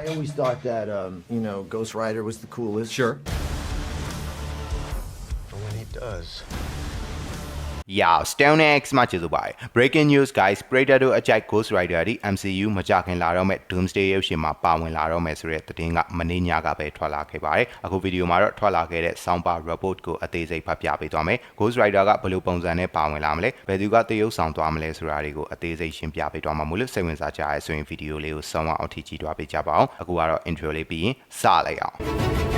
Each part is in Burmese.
I always thought that, um, you know, Ghost Rider was the coolest. Sure. But when he does, Yo, Stone X မှာကျေးဇူးပါတယ် Breaking news guys Predator တို့အကြိုက် Ghost Rider ဒီ MCU မကြခင်လာတော့မဲ့ Doomsday ရုပ်ရှင်မှာပါဝင်လာတော့မဲ့ဆိုတဲ့သတင်းကမနေ့ညကပဲထွက်လာခဲ့ပါတယ်အခုဗီဒီယိုမှာတော့ထွက်လာခဲ့တဲ့ soundbar report ကိုအသေးစိတ်ဖတ်ပြပေးသွားမယ် Ghost Rider ကဘယ်လိုပုံစံနဲ့ပါဝင်လာမလဲဘယ်သူကတရုပ်ဆောင်သွားမလဲဆိုတာတွေကိုအသေးစိတ်ရှင်းပြပေးသွားမှာမို့လို့စိတ်ဝင်စားကြရဲဆိုရင်ဗီဒီယိုလေးကိုဆုံးအောင်ထိကြည့်သွားပေးကြပါအောင်အခုကတော့ intro လေးပြီးရင်စလိုက်အောင်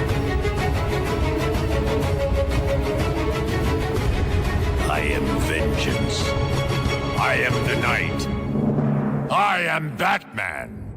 I am vengeance. I am the night. I am Batman.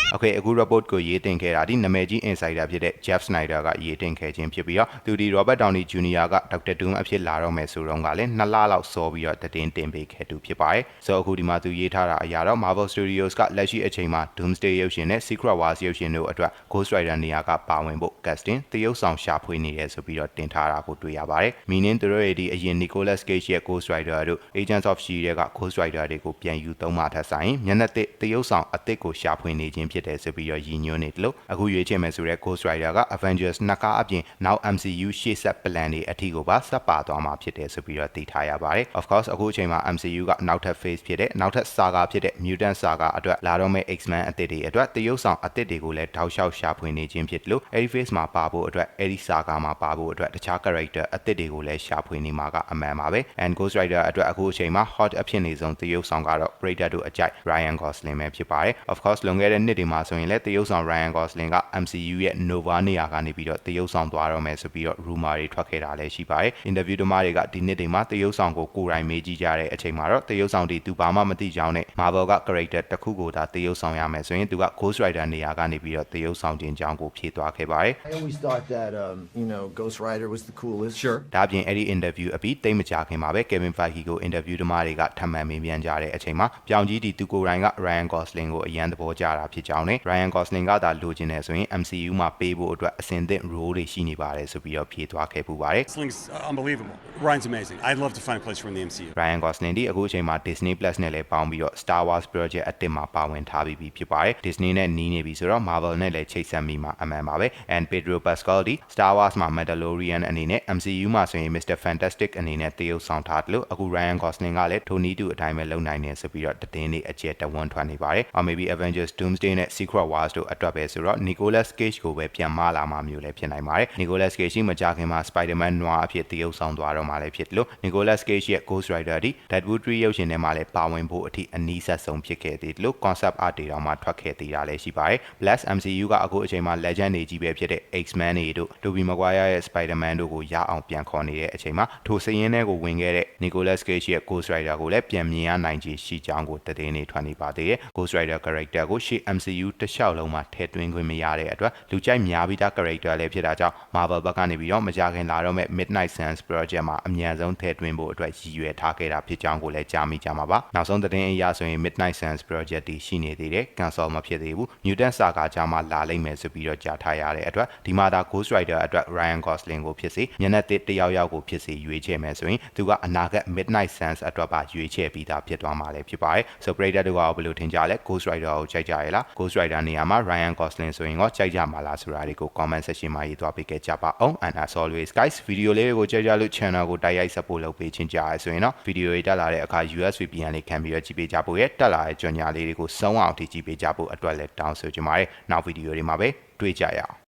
။ Okay အခု report ကိုရေးတင်ခဲ့တာဒီနာမည်ကြီး insider ဖြစ်တဲ့ Jeff Snyder ကရေးတင်ခဲ့ခြင်းဖြစ်ပြီးတော့သူဒီ Robert Downey Jr က Doctor Doom အဖြစ်လာတော့မယ်ဆိုတော့ကလည်းနှစ်လလောက်စောပြီးတော့တင်တင်ပေးခဲ့သူဖြစ်ပါတယ်။ဆိုတော့အခုဒီမှာသူရေးထားတာအရာတော့ Marvel Studios ကလက်ရှိအချိန်မှာ Doomsday ရုပ်ရှင်နဲ့ Secret Wars ရုပ်ရှင်တို့အတွက် Ghost Rider နေရာကပါဝင်ဖို့ casting တရုပ်ဆောင်ရှာဖွေနေရဲဆိုပြီးတော့တင်ထားတာကိုတွေ့ရပါတယ်။မီနင်းသူတို့ရဲ့ဒီအရင် Nicolas Cage ရဲ့ Ghost Rider တို့ Agents of S.H.I.E.L.D က Ghost Rider တွေကိုပြန်ယူသုံးမှထပ်ဆိုင်မျက်နှာသစ်တရုပ်ဆောင်အသစ်ကိုရှာဖွေနေခြင်းဖြစ်တယ်ဆိုပြီးတော့ရည်ညွှန်းနေတယ်လို့အခုရွေးချယ်မယ်ဆိုတဲ့ Ghost Rider က Avengers နှစ်ကားအပြင်နောက် MCU ရှေ့ဆက် plan တွေအထီကိုပါဆက်ပါသွားမှာဖြစ်တယ်ဆိုပြီးတော့သိထားရပါတယ် Of course အခုအချိန်မှာ MCU ကနောက်ထပ် phase ဖြစ်တဲ့နောက်ထပ် saga ဖြစ်တဲ့ Mutant Saga အတွက်လာတော့မယ့် X-Men အသစ်တွေအတွက်တရုပ်ဆောင်အသစ်တွေကိုလည်းတောက်လျှောက်ရှာဖွေနေခြင်းဖြစ်တယ်လို့အဲဒီ phase မှာပါဖို့အတွက်အဲဒီ saga မှာပါဖို့အတွက်တခြား character အသစ်တွေကိုလည်းရှာဖွေနေမှာကအမှန်ပါပဲ and Ghost Rider အတွက်အခုအချိန်မှာ hot အဖြစ်နေဆုံးတရုပ်ဆောင်ကတော့ Predator တို့အကြိုက် Ryan Gosling ပဲဖြစ်ပါတယ် of course လွန်ခဲ့တဲ့နှစ်တွေမှာဆိုရင်လည်းတရုပ်ဆောင် Ryan Gosling က MCU ရဲ့ Nova နေရာကနေပြီးတော့တရုပ်ဆောင်သွားတော့မယ်ဆိုပြီးတော့ rumor တွေထွက်ခဲ့တာလည်းရှိပါတယ် interview တမားတွေကဒီနှစ်တွေမှာတရုပ်ဆောင်ကိုကိုယ်တိုင်မေးကြည့်ကြတဲ့အချိန်မှာတော့တရုပ်ဆောင်တွေသူဘာမှမသိကြောင်းနဲ့ Marvel က character တစ်ခုကိုသာတရုပ်ဆောင်ရမယ်ဆိုရင်သူက Ghost Rider နေရာကနေပြီးတော့တရုပ်ဆောင်ခြင်းကြောင်းကိုဖြေသွားခဲ့ပါတယ် I always thought that, um, you know, Ghost Rider was the coolest. Sure. ဒါပြင်အဲ့ဒီ interview အပြီးတိတ်မကြခင်မှာပဲ Kevin Feige ကို interview တမားတွေကထပ်မံမေးမြန်းကြတဲ့အချိန်မှာပြောင်ကြီးဒီသူကိုယ်တိုင်က Ryan Gosling ကိုအရန်သဘောကျတာဖြစ်ကြောင်းနဲ့ Ryan Gosling ကသာလိုချင်တယ်ဆိုရင် MCU မှာပေးဖို့အတွက်အဆင်သင့် role တွေရှိနေပါတယ်ဆိုပြီးတော့ဖြေသွားခဲ့ပူပါတယ် Sling's unbelievable. Ryan's amazing. I'd love to find a place for him in the MCU. Ryan Gosling ဒီအခုအချိန်မှာ Disney Plus နဲ့လည်းပေါင်းပြီးတော့ Star Wars Project အတစ်မှာပါဝင်ထားပြီးပြီဖြစ်ပါတယ်။ Disney နဲ့နီးနေပြီဆိုတော့ Marvel နဲ့လည်းချိတ်ဆက်မိမှာအမှန်ပါပဲ။ And Pedro Pascal ဒီ Star Wars မှာ Mandalorian အနေနဲ့ MCU မှာဆိုရင် Mr Fantastic အနေနဲ့တရုပ်ဆောင်ထားတယ်လို့အခု Ryan Gosling ကလည်းထိုနည်းတူအတိုင်းပဲလုပ်နိုင်တယ်ဆိုပြီးတော့သတင်းတွေအကျယ်တဝန်းထွက်နေပါတယ်။ Or maybe Avengers Doomsday နဲ့ Secret Wars တို့အတွက်ပဲဆိုတော့ Nicolas Cage ကိုပဲပြန်မလာမှာမျိုးလည်းဖြစ်နိုင်ပါတယ်။ Nicolas Cage ရှိမကြခင်မှာ Spider-Man Noir အဖြစ်တရုပ်ဆောင်သွားတော့မှလည်းဖြစ်တယ်လို့ Nicolas Cage ရဲ့ Ghost Rider ဒီ Deadpool 3ရုပ်ရှင်ထဲမှာလည်းပါဝင်ဖို့အထိအနီးဆက်ဆုံးဖြစ်ခဲ့သေးတယ်လို့ concept art တွေတော့မှထွက်ခဲ့သေးတာလည်းရှိပါတယ်။ Plus MCU ကအခုအချိန်မှာ legend တွေကြီးပဲဖြစ်တဲ့ X-Men တွေတို့ Tobey Maguire ရဲ့ Spider-Man တို့ကိုရအောင်ပြန်ခေါ်နေတဲ့အချိန်မှာထိုစည်ရင်းထဲကိုဝင်ခဲ့တဲ့ Nicolas Cage ရဲ့ Ghost Rider ကိုလည်းပြန်မြင်ရနိုင်ခြေရှိကြောင်းကိုသတင်းတွေထွက်နေပါသေးတယ်။ Ghost Rider character ကိုရှေ့ MCU တစ်လျှောက်လုံးမှာထည့်သွင်းခွင့်မရတဲ့အတွက်လူကြိုက်များပြီးသား character လည်းဖြစ်တာကြောင့် Marvel ဘက်ကနေပြီးတော့မကြခင်လာတော့မဲ့ Midnight Suns project မှာအမြန်ဆုံးထည့်သွင်းဖို့အတွက်ရည်ရွယ်ထားခဲ့တာဖြစ်ကြောင်းကိုလည်းကြားမိကြမှာပါ။နောက်ဆုံးသတင်းအရဆိုရင် Midnight Suns project တီရှိနေသေးတယ်။ cancel မဖြစ်သေးဘူး။ Mutant Saga ကြောင့်မှလာလိမ့်မယ်ဆိုပြီးတော့ကြားထားရတဲ့အတွက်ဒီမှာဒါ Ghost Rider အတွက် Ryan Gosling ကိုဖြစ်စေမျက်နှာသစ်တစ်ယောက်ယောက်ကိုဖြစ်စေရွေးချယ်မယ်ဆိုရင်သူကအနာဂတ် Midnight Suns အတွက်ပါရွေးချယ်ပြီးသားဖြစ်သွားမှာလည်းဖြစ်ပါတယ်။ So Predator တို့ကဘယ်လိုထင်ကြလဲ Ghost Rider ကိုကြိုက်ကြရလား Ghost Rider နေရာမှာ Ryan Gosling ဆိုရင်တော့ကြိုက်ကြမှာလားဆိုတာတွေကို comment section မှာရေးသွားပေးခဲ့ကြပါအောင် and as always guys ဗီဒီယိုလေးတွေကိုကြိုက်ကြလို့ channel ကိုတိုက်ရိုက် support လုပ်ပေးခြင်းကြားရဆိုရင်တော့ဗီဒီယိုတွေတက်လာတဲ့အခါ US VPN လေးခံပြီးတော့ကြည့်ပေးကြဖို့ရဲ့တက်လာတဲ့ကြော်ညာလေးတွေကိုစုံအောင်ထိကြည့်ပေးကြဖို့အတွက်လည်းတောင်းဆိုချင်ပါတယ်နောက်ဗီဒီယိုတွေမှာပဲတွေ့ကြရအောင်